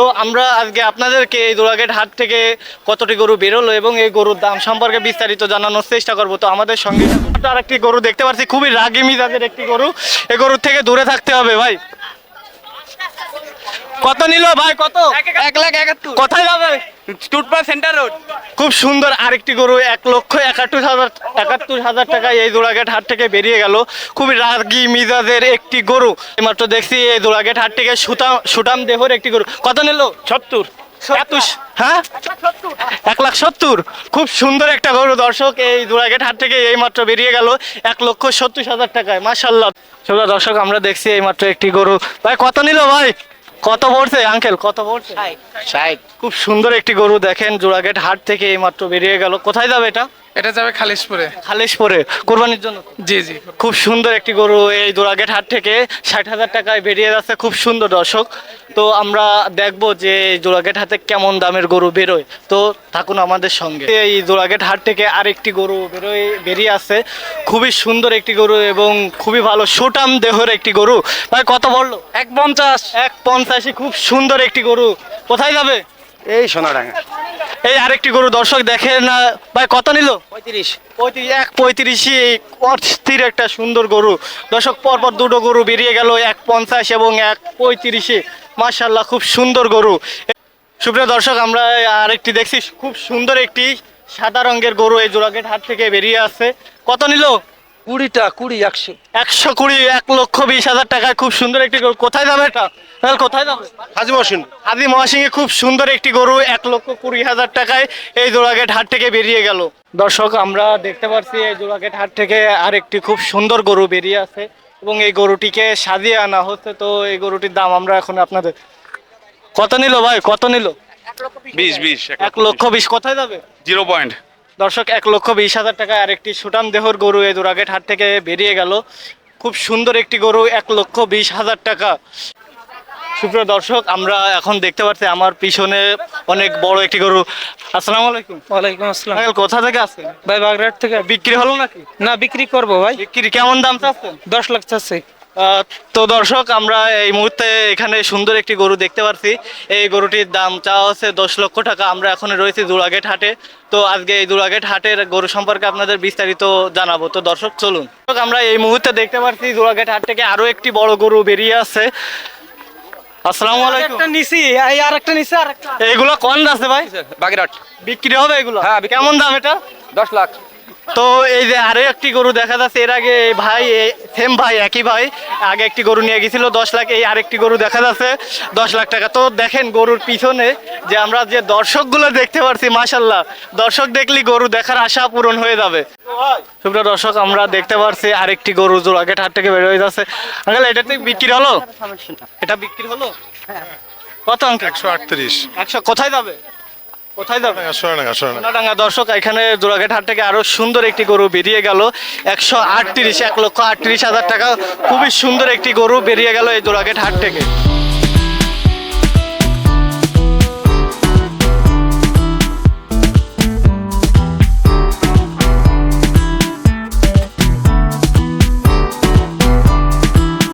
তো আমরা আজকে আপনাদেরকে এই দোলাগেট হাট থেকে কতটি গরু বেরোলো এবং এই গরুর দাম সম্পর্কে বিস্তারিত জানানোর চেষ্টা করব। তো আমাদের সঙ্গে আর একটি গরু দেখতে পাচ্ছি, খুবই রাগি মিজাজের একটি গরু। এই গরুর থেকে দূরে থাকতে হবে ভাই। কত নিল ভাই কত? এক লাখ একাত্তর। কোথায় যাবে? টুটপা সেন্টার রোড খুব সুন্দর আরেকটি গরু এক লক্ষ একাত্তর হাজার একাত্তর হাজার টাকায় এই দোড়াঘাট হাট থেকে বেরিয়ে গেল। খুবই রাগি মিজাজের একটি গরু। এইমাত্র দেখছি এই দোড়াঘাট হাট থেকে সুতাম সুটাম দেহর একটি গরু। কত নিল? সত্তর। হ্যাঁ? এক লাখ সত্তর। খুব সুন্দর একটা গরু দর্শক এই দোড়াঘাট হাট থেকে এইমাত্র বেরিয়ে গেল। এক লক্ষ সত্তর হাজার টাকায়। সুন্দর দর্শক আমরা দেখছি এইমাত্র একটি গরু। ভাই কত নিল ভাই? কত পড়ছে আঙ্কেল কত পড়ছে? ষাট। খুব সুন্দর একটি গরু দেখেন জোড়াগেট হাট থেকে এইমাত্র বেরিয়ে গেল। কোথায় যাবে এটা? এটা যাবে খালিশপুরে। খালেশপুরে কোরবানির জন্য? জি জি। খুব সুন্দর একটি গরু এই দোড়াগেট হাট থেকে ষাট হাজার টাকায় বেরিয়ে যাচ্ছে খুব সুন্দর দর্শক। তো আমরা দেখব যে এই জোড়াগেট হাটে কেমন দামের গরু বেরোয়। তো থাকুন আমাদের সঙ্গে। এই জোড়াগেট হাট থেকে আরেকটি গরু বেরোয় বেরিয়ে আছে খুবই সুন্দর একটি গরু এবং খুবই ভালো সুটাম দেহর একটি গরু। ভাই কত বলল? এক পঞ্চাশ। এক পঞ্চাশি খুব সুন্দর একটি গরু। কোথায় যাবে? এই সোনাডাঙ্গা। এই আরেকটি গরু দর্শক দেখেন না ভাই কত নিল? পঁয়ত্রিশ। পঁয়ত্রিশ এক পঁয়ত্রিশে অস্থির একটা সুন্দর গরু। দর্শক পরপর দুটো গরু বেরিয়ে গেল এক পঞ্চাশ এবং এক পঁয়ত্রিশে। মার্শাল্লাহ খুব সুন্দর গরু। সুপ্রিয় দর্শক আমরা আরেকটি দেখছি খুব সুন্দর একটি সাদা রঙের গরু এই জোড়াগেট হাট থেকে বেরিয়ে আসছে। কত নিল? কুড়িটা কুড়ি একশো। একশো কুড়ি এক লক্ষ বিশ হাজার টাকায় খুব সুন্দর একটি গরু। কোথায় যাবে এটা? তাহলে কোথায় যাবে? হাজি মহসিন। হাজি মহাসিংহে খুব সুন্দর একটি গরু এক লক্ষ কুড়ি হাজার টাকায় এই জোড়াগেট হাট থেকে বেরিয়ে গেল। দর্শক আমরা দেখতে পাচ্ছি এই জোড়াগেট হাট থেকে আরেকটি খুব সুন্দর গরু বেরিয়ে আছে এবং এই গরুটিকে সাজিয়ে আনা হচ্ছে। তো এই গরুটির দাম আমরা এখন আপনাদের কত নিল ভাই? কত নিল? বিশ বিশ এক লক্ষ বিশ। কোথায় যাবে? Zero point. দর্শক এক লক্ষ বিশ হাজার টাকায় আরেকটি সুটাম দেহর গরু এই জোড়াগেট হাট থেকে বেরিয়ে গেল। খুব সুন্দর একটি গরু এক লক্ষ বিশ হাজার টাকা। সুপ্রিয় দর্শক আমরা এখন দেখতে পাচ্ছি আমার পিছনে অনেক বড় একটি গরু। আসসালামু আলাইকুম। ওয়ালাইকুম আসসালাম। আঙ্কেল কোথা থেকে আসছেন? ভাই বাগড়াট থেকে। বিক্রি হলো নাকি? না বিক্রি করব ভাই। বিক্রি কেমন দাম চাচ্ছেন? দশ লাখ চাচ্ছে। তো দর্শক আমরা এই মুহূর্তে এখানে সুন্দর একটি গরু দেখতে পাচ্ছি এই গরুটির দাম চাওয়া হচ্ছে দশ লক্ষ টাকা। আমরা এখন রয়েছি দুরাগেট হাটে। তো আজকে এই দুরাগেট হাটের গরু সম্পর্কে আপনাদের বিস্তারিত জানাব। তো দর্শক চলুন। দর্শক, আমরা এই মুহূর্তে দেখতে পাচ্ছি দুরাগেট হাট থেকে আরও একটি বড় গরু বেরিয়ে আসছে। আসসালামু আলাইকুম। একটা নিছি। এই আর একটা নিছি আর একটা এইগুলো কোন আছে ভাই? বাগেরহাট। বিক্রি হবে এগুলো? হ্যাঁ, কেমন দাম এটা? দশ লাখ। তো এই যে আরও একটি গরু দেখা যাচ্ছে এর আগে ভাই সেম ভাই একই ভাই আগে একটি গরু নিয়ে গেছিল দশ লাখ এই আরেকটি গরু দেখা যাচ্ছে দশ লাখ টাকা। তো দেখেন গরুর পিছনে যে আমরা যে দর্শকগুলো দেখতে পারছি মাসাল্লাহ দর্শক দেখলি গরু দেখার আশা পূরণ হয়ে যাবে। সুপ্রিয় দর্শক আমরা দেখতে পারছি আরেকটি গরু জোড়াগেট হাট থেকে বের হয়ে যাচ্ছে। আঙ্কেল এটা তো বিক্রি হলো? এটা বিক্রি হলো? কত আঙ্কেল? একশো আটত্রিশ। একশো কোথায় যাবে? কোথায় যাবে সোনাডাঙ্গা সোনাডাঙ্গা। সোনাডাঙ্গা দর্শক এখানে জোড়াঘাট হাট থেকে আরও সুন্দর একটি গরু বেরিয়ে গেল। একশো আটত্রিশ এক লক্ষ আটত্রিশ হাজার টাকা। খুবই সুন্দর একটি গরু বেরিয়ে গেল এই জোড়াঘাট হাট থেকে।